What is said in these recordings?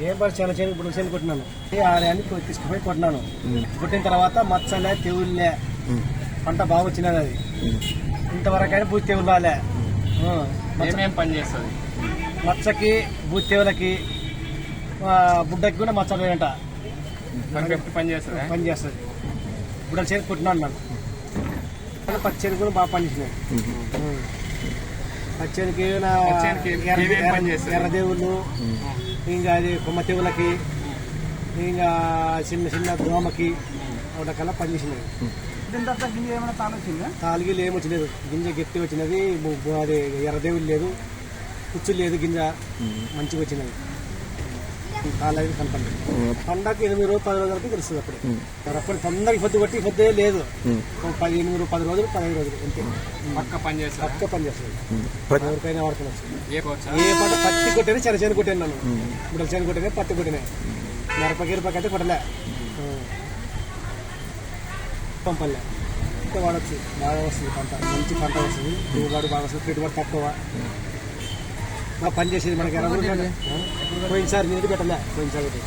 ఏం పడి చాలా చేను ఇప్పుడు చేను కొట్టినాను. ఆలయాన్ని తీసుకుపోయి కొట్టినాను. కొట్టిన తర్వాత మచ్చలే తెవుళ్ళే పంట బాగా వచ్చినది అది. ఇంతవరకైనా పూర్తి తెవులు రాలే ఆ, మచ్చ- ఏమేం పని చేస్తుంది? మచ్చకి బూత్ తెవులకి ఆ, బుడ్డకి కూడా మచ్చ పని చేస్తుంది? పని చేస్తుంది. ఇప్పుడు చేను కొట్టినాను నన్ను పచ్చేను కూడా బాగా పనిచేసినాయి పచ్చేనికి ఎర్ర-? ఎర్రదేవుళ్ళు ఇంకా అది కొమ్మ తెవులకి ఇంకా చిన్న చిన్న దోమకి ఒకటికల్లా పనిచేసినాయి. దీని తర్వాత గింజ ఏమైనా తాను వచ్చిందా తాలిగి ఏమి వచ్చినది గింజ గట్టి వచ్చినది అది ఎర్రదేవులు లేదు కుచ్చు లేదు గింజ. మంచిగా వచ్చినది తాళకి కనపడలేదు. పండగకి ఎనిమిది రోజులు పది రోజులకి తెలుస్తుంది అప్పుడు. మరి అప్పుడు తొందరగా పొద్దు కొట్టి పొద్దే లేదు. పది ఎనిమిది రోజులు, పది రోజులు పదిహేను రోజులు అంతే. పక్క పని చేస్తుంది పక్క పని చేస్తుంది ఎవరికైనా వాడుకోవచ్చు ఏ పంట పత్తి కొట్టేది చెర చేను కొట్టాను నన్ను. ఇప్పుడు చేను కొట్టేది పత్తి కొట్టినా. మిరపకి గిరపకి అయితే కొట్టలే. పంపలే ఇంకా వాడచ్చు. బాగా వస్తుంది పంట. మంచి పంట వస్తుంది. దిగుబడి బాగా వస్తుంది. పెట్టుబడి తక్కువ. బాగా పని చేసేది మనకి ఎర్ర రోజులు పోయినసారి నీరు పెట్టలే? పోయినసారి ఒకటి.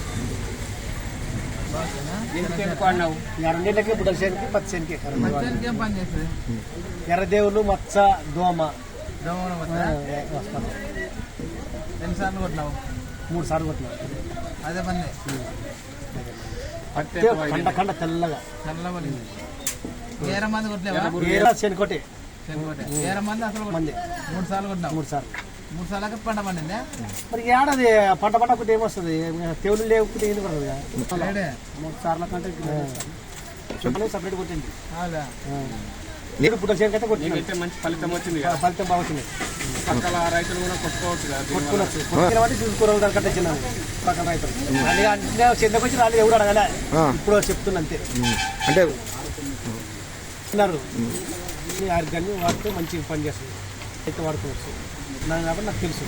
ఎందుకు ఎందుకు వాడినావు ఈ రెండేళ్ళకి బుడ్డల చేనుకి పత్తి చేనుకి మధ్యాహ్నం ఏం పని చేస్తుంది ఎర్రదేవులు మచ్చ దోమ. ఎన్నిసార్లు కొట్టినావు? మూడు సార్లు కొట్టినా. అదే పని. కండ తెల్లగా. ఏర మంది కొట్టలేవా? మంది అసలు మంది. మూడు సార్లు కొట్టినావు? మూడు సార్లు. మూడు సార్లకి పంట పండిందే? మరి ఏడాది పంట పంట ఒకటి ఏమొస్తుంది? తెవులు లేకపోతే ఏం పడదు మూడు సార్ల కంటే సపరేట్ కొట్టింది. అవునా? నీరు పుట్ట చేను అయితే కొట్టింది నీకైతే మంచి ఫలితం వచ్చింది ఫలితం బాగా వచ్చింది. పక్కల రైతులు కూడా కొట్టుకోవచ్చు కొట్టిన వాటి చూసుకోవాలి దాని కంటే చిన్న పక్కన రైతులు. అంటే చిన్నకి వచ్చి రాలేదు ఎవరు అడగలే. ఇప్పుడు చెప్తున్నా అంతే. అంటే తిన్నారు ఈ ఆరోగ్యాన్ని వాడితే మంచిగా పని చేస్తుంది అయితే వాడుకోవచ్చు నాకు కాబట్టి నాకు తెలుసు.